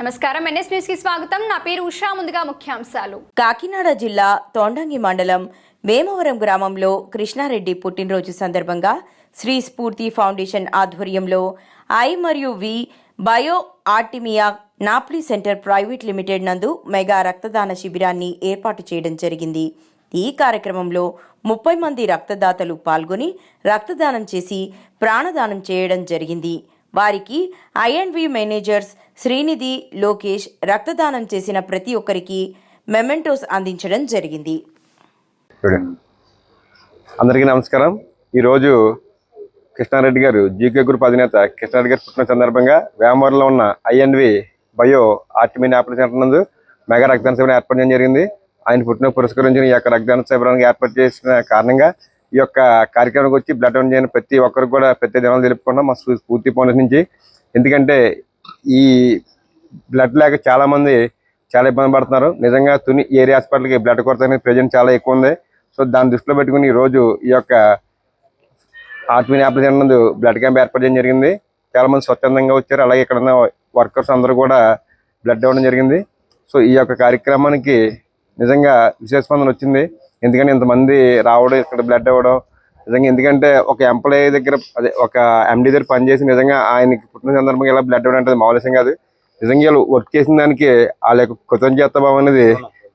నమస్కారం. ఎన్ఎస్ న్యూస్కి స్వాగతం. నా పేరు ఉషా. ముందుగా ముఖ్యాంశాలు. కాకినాడ జిల్లా తోండంగి మండలం వేమవరం గ్రామంలో కృష్ణారెడ్డి పుట్టినరోజు సందర్భంగా శ్రీ స్ఫూర్తి ఫౌండేషన్ ఆధ్వర్యంలో ఐ మరియు V bio Artemia nauplii centre private limited నందు మెగా రక్తదాన శిబిరాన్ని ఏర్పాటు చేయడం జరిగింది. ఈ కార్యక్రమంలో ముప్పై మంది రక్తదాతలు పాల్గొని రక్తదానం చేసి ప్రాణదానం చేయడం జరిగింది. వారికి ఐఎండ్వి మేనేజర్స్ శ్రీనిధి లోకేష్ రక్తదానం చేసిన ప్రతి ఒక్కరికి మెమెంటోస్ అందించడం జరిగింది. అందరికీ నమస్కారం. ఈరోజు కృష్ణారెడ్డి గారు జీకే గ్రూప్ అధినేత కృష్ణారెడ్డి గారు పుట్టిన సందర్భంగా వేమవరంలో ఉన్న ఐఎన్వి బయో ఆర్టిమిన్ ఆపరేషన్ సెంటర్ నందు మెగా రక్తదాన శిబిరం ఏర్పాటు చేయడం జరిగింది. ఆయన పుట్టిన పురస్కరించిన ఈ యొక్క రక్తదాన శిబిరానికి ఏర్పాటు చేసిన కారణంగా ఈ యొక్క కార్యక్రమానికి వచ్చి బ్లడ్ డొనేట్ చేయని ప్రతి ఒక్కరికి కూడా ప్రతి దినాలు తెలుపుకున్నాం మా స్ఫూర్తి నుంచి. ఎందుకంటే ఈ బ్లడ్ లేక చాలామంది చాలా ఇబ్బంది పడుతున్నారు. నిజంగా తుని ఏరియా హాస్పిటల్కి బ్లడ్ కొరత అనేది ప్రజెంట్ చాలా ఎక్కువ ఉంది. సో దాన్ని దృష్టిలో పెట్టుకుని ఈరోజు రోజు ఈ యొక్క ఆత్మీయ అప్లికేషన్ నందు బ్లడ్ క్యాంప్ ఏర్పాటు చేయడం జరిగింది. చాలామంది స్వచ్ఛందంగా వచ్చారు. అలాగే ఇక్కడ ఉన్న వర్కర్స్ అందరూ కూడా బ్లడ్ ఇవ్వడం జరిగింది. సో ఈ యొక్క కార్యక్రమానికి నిజంగా విశేష స్పందన వచ్చింది. ఎందుకంటే ఇంతమంది రావడం ఇక్కడ బ్లడ్ అవ్వడం నిజంగా ఎందుకంటే ఒక ఎంప్లాయీ దగ్గర అదే ఒక ఎండీ దగ్గర పనిచేసి నిజంగా ఆయనకి పుట్టిన సందర్భంగా ఇలా బ్లడ్ అవ్వడం అంటే మామూలు కాదు. నిజంగా వీళ్ళు వర్క్ చేసిన దానికి వాళ్ళ యొక్క కృతజ్ఞతభావం అనేది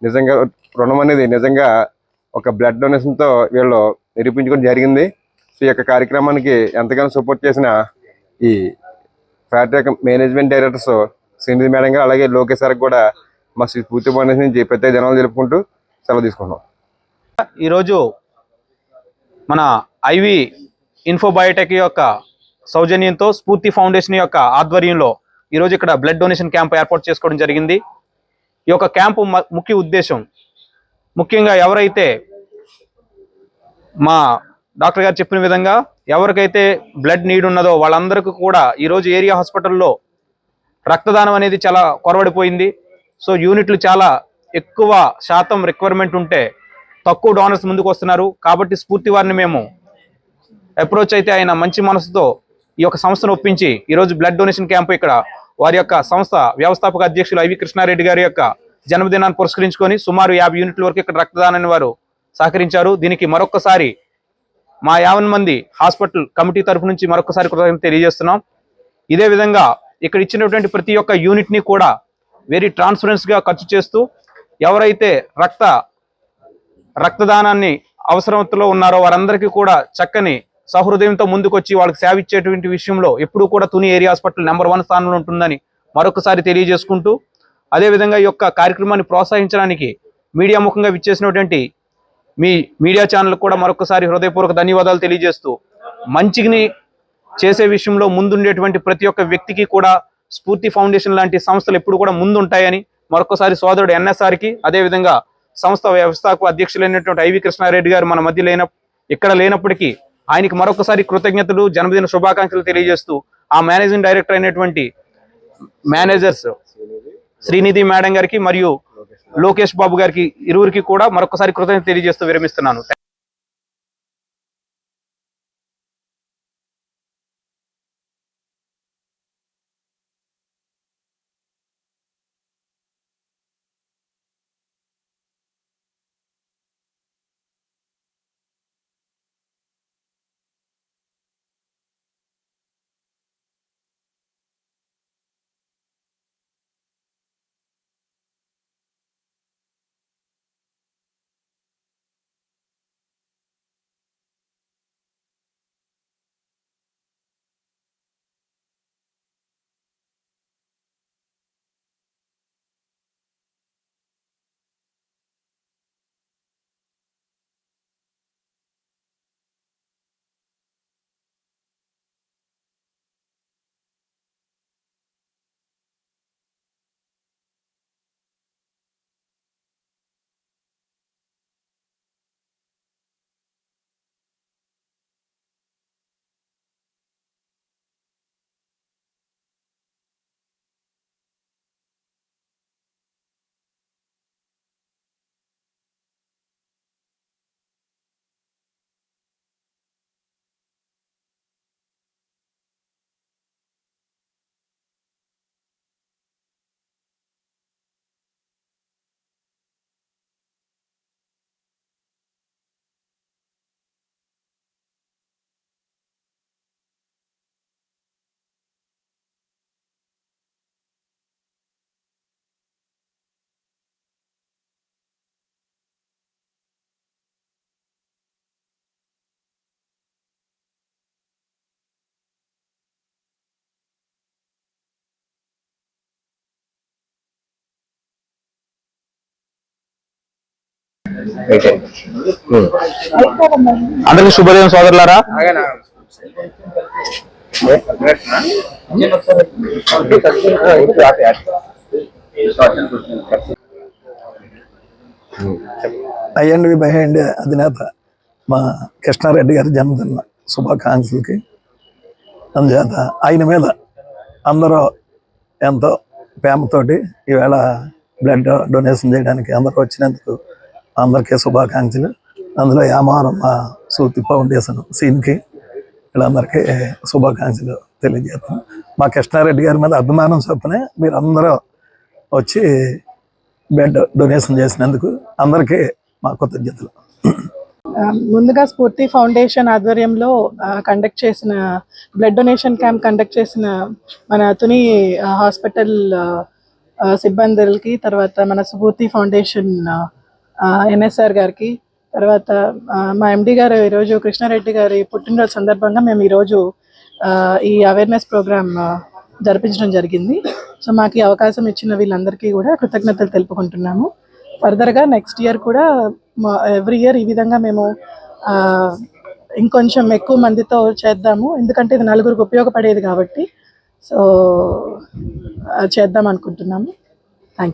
నిజంగా రుణం అనేది నిజంగా ఒక బ్లడ్ డొనేషన్తో వీళ్ళు నిరూపించుకోవడం జరిగింది. సో ఈ యొక్క కార్యక్రమానికి ఎంతగానో సపోర్ట్ చేసిన ఈ factory management directors Srinidhi madam garu అలాగే లోకేష్ సార్ కూడా మా శ్రీ పూర్తి ఫౌండేషన్ నుంచి ప్రత్యేక దినాలు జరుపుకుంటూ సెలవు తీసుకుంటున్నాం. ఈరోజు మన ఐవి ఇన్ఫోబయోటెక్ యొక్క సౌజన్యంతో స్ఫూర్తి ఫౌండేషన్ యొక్క ఆధ్వర్యంలో ఈరోజు ఇక్కడ బ్లడ్ డొనేషన్ క్యాంప్ ఏర్పాటు చేసుకోవడం జరిగింది. ఈ యొక్క క్యాంపు ముఖ్య ఉద్దేశం ముఖ్యంగా ఎవరైతే మా డాక్టర్ గారు చెప్పిన విధంగా ఎవరికైతే బ్లడ్ నీడ్ ఉన్నదో వాళ్ళందరికీ కూడా ఈరోజు ఏరియా హాస్పిటల్లో రక్తదానం అనేది చాలా కొరవడిపోయింది. సో యూనిట్లు చాలా ఎక్కువ శాతం రిక్వైర్మెంట్ ఉంటే తక్కువ డోనర్స్ ముందుకు వస్తున్నారు. కాబట్టి స్ఫూర్తి వారిని మేము అప్రోచ్ అయితే ఆయన మంచి మనసుతో ఈ యొక్క సంస్థను ఒప్పించి ఈరోజు బ్లడ్ డొనేషన్ క్యాంపు ఇక్కడ వారి యొక్క సంస్థ వ్యవస్థాపక అధ్యక్షులు ఐవి కృష్ణారెడ్డి గారి యొక్క జన్మదినాన్ని పురస్కరించుకొని సుమారు యాభై యూనిట్ల వరకు ఇక్కడ రక్తదానాన్ని వారు సహకరించారు. దీనికి మరొకసారి మా యావన్ మంది హాస్పిటల్ కమిటీ తరఫు నుంచి మరొకసారి కృతజ్ఞత తెలియజేస్తున్నాం. ఇదే విధంగా ఇక్కడ ఇచ్చినటువంటి ప్రతి ఒక్క యూనిట్ని కూడా వెరీ ట్రాన్స్పరెన్స్గా ఖర్చు చేస్తూ ఎవరైతే రక్త రక్తదానాన్ని అవసరంలో ఉన్నారో వారందరికీ కూడా చక్కని సహృదయంతో ముందుకొచ్చి వాళ్ళకి సేవ ఇచ్చేటువంటి విషయంలో ఎప్పుడూ కూడా Tuni area hospital number one స్థానంలో ఉంటుందని మరొకసారి తెలియజేసుకుంటూ అదేవిధంగా ఈ యొక్క కార్యక్రమాన్ని ప్రోత్సహించడానికి మీడియా ముఖంగా విచ్చేసినటువంటి మీ మీడియా ఛానల్ కూడా మరొకసారి హృదయపూర్వక ధన్యవాదాలు తెలియజేస్తూ మంచిని చేసే విషయంలో ముందుండేటువంటి ప్రతి ఒక్క వ్యక్తికి కూడా స్ఫూర్తి ఫౌండేషన్ లాంటి సంస్థలు ఎప్పుడు కూడా ముందుంటాయని మరొకసారి సోదరుడు ఎన్ఎస్ఆర్కి అదేవిధంగా సంస్థ వ్యవస్థకు అధ్యక్షులైనటువంటి ఐవి కృష్ణారెడ్డి గారు మన మధ్య లేన ఇక్కడ లేనప్పటికీ ఆయనకి మరొకసారి కృతజ్ఞతలు జన్మదిన శుభాకాంక్షలు తెలియజేస్తూ ఆ మేనేజింగ్ డైరెక్టర్ అయినటువంటి మేనేజర్స్ శ్రీనిధి మేడం గారికి మరియు లోకేష్ బాబు గారికి ఇరువురికి కూడా మరొకసారి కృతజ్ఞత తెలియజేస్తూ విరమిస్తున్నాను. అందరికీ శుభోదయం సోదరులారా. ఐఎన్వి బిహైండ్ అధినేత మా కృష్ణారెడ్డి గారి జన్మదిన శుభాకాంక్షలకి. అందుచేత ఆయన మీద అందరూ ఎంతో ప్రేమతోటి ఈవేళ బ్లడ్ డొనేషన్ చేయడానికి అందరూ వచ్చినందుకు అందరికీ శుభాకాంక్షలు. అందులో యామారమ్మ సూతి ఫౌండేషన్ సీన్కి వీళ్ళందరికీ శుభాకాంక్షలు తెలియజేస్తాను మా కృష్ణారెడ్డి గారి మీద అభిమానం చొప్పునే మీరు అందరూ వచ్చి బెడ్ డొనేషన్ చేసినందుకు అందరికీ మా కృతజ్ఞతలు. ముందుగా స్ఫూర్తి ఫౌండేషన్ ఆధ్వర్యంలో కండక్ట్ చేసిన బ్లడ్ డొనేషన్ క్యాంప్ కండక్ట్ చేసిన మన తుని హాస్పిటల్ సిబ్బందికి సిబ్బందులకి తర్వాత మన స్ఫూర్తి ఫౌండేషన్ ఎన్ఎస్ఆర్ గారికి తర్వాత మా ఎండి గారు ఈరోజు కృష్ణారెడ్డి గారి పుట్టినరోజు సందర్భంగా మేము ఈరోజు ఈ అవేర్నెస్ ప్రోగ్రామ్ జరిపించడం జరిగింది. సో మాకు ఈ అవకాశం ఇచ్చిన వీళ్ళందరికీ కూడా కృతజ్ఞతలు తెలుపుకుంటున్నాము. ఫర్దర్గా నెక్స్ట్ ఇయర్ కూడా ఎవ్రీ ఇయర్ ఈ విధంగా మేము ఇంకొంచెం ఎక్కువ మందితో చేద్దాము. ఎందుకంటే ఇది నలుగురికి ఉపయోగపడేది కాబట్టి సో చేద్దాం అనుకుంటున్నాము.